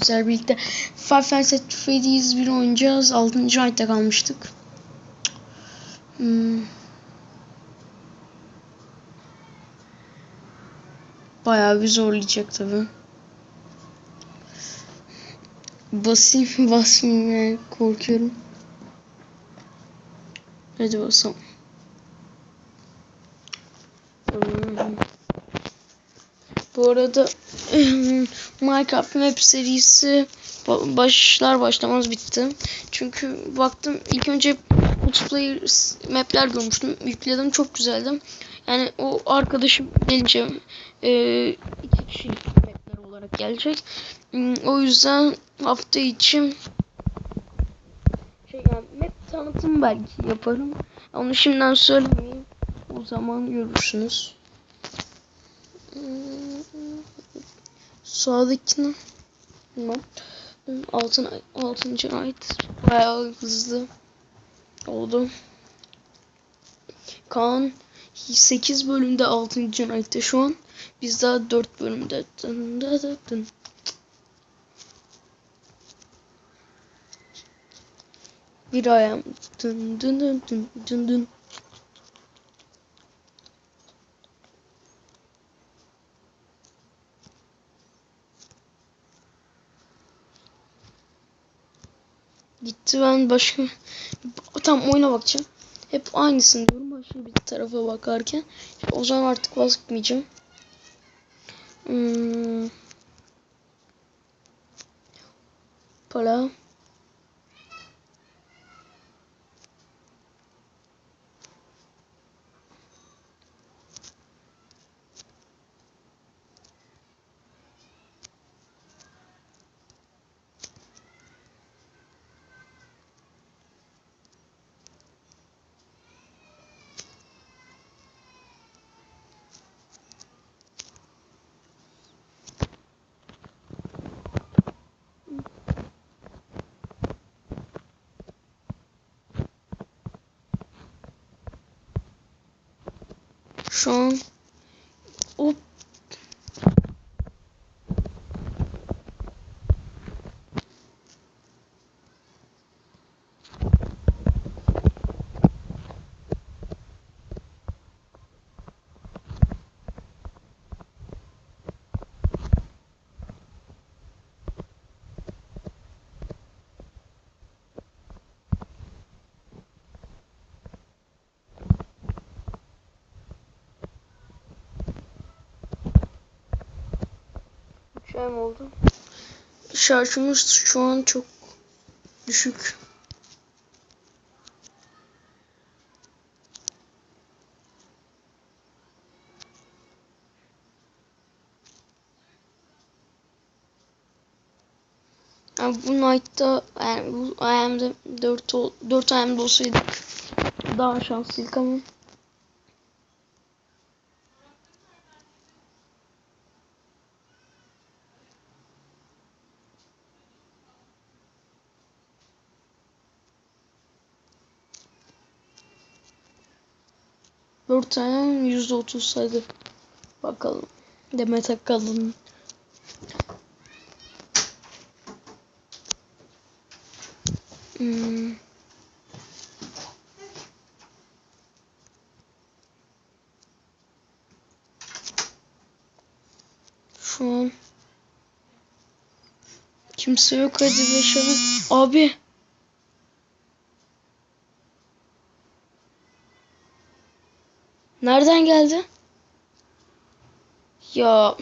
Bizler birlikte Five Nights at Freddy's bir oynayacağız. 6. ayda kalmıştık. Hmm. Bayağı bir zorlayacak tabi. Basayım basmayayım yani korkuyorum. Hadi basalım. Hmm. Bu arada Minecraft Map serisi başlar başlamaz bitti. Çünkü baktım ilk önce multiplayer mapler görmüştüm. Yükledim çok güzeldi. Yani o arkadaşım gelince e, iki kişilik mapler olarak gelecek. O yüzden hafta içi şey yani map tanıtım belki yaparım. Onu şimdiden söylemeyeyim. O zaman görürsünüz. Sağdakine bilmem. Altın, altıncı ait bayağı hızlı oldu. Kaan 8 bölümde 6. Knight'te şu an. Biz daha 4 bölümde. Dın dın dın dın. Bir ayağım. Dın dın dın dın dın dın. Gitti ben başka tam oyuna bakacağım. Hep aynısını diyorum başka bir tarafa bakarken. O zaman artık vazgeçmeyeceğim. Hmm. Para. Şu an şey mi oldu? Şarjımız şu an çok düşük. Yani bu night'ta yani bu IM'de 4 4 IM'de olsaydık daha şanslıydık ama Dört tane yüzde otuz saydı. Bakalım. Demet Akalın. Hmm. Şu an kimse yok hadi başarın. Abi. Nereden geldi? Ya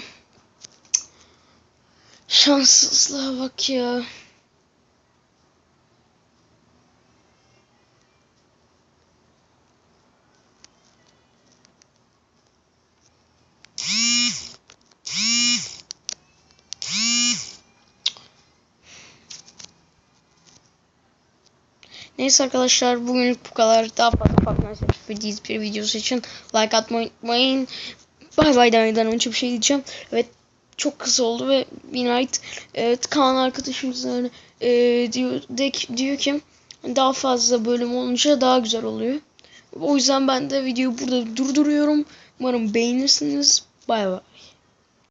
şanssızlığa bak ya. Neyse arkadaşlar bugünlük bu kadar. Daha fazla farklı bir bir videosu için like atmayı unutmayın. Bay bay demeden önce bir şey diyeceğim. Evet çok kısa oldu ve Binite evet, Kaan arkadaşımız yani, e, diyor, de, diyor ki daha fazla bölüm olunca daha güzel oluyor. O yüzden ben de videoyu burada durduruyorum. Umarım beğenirsiniz. Bay bay.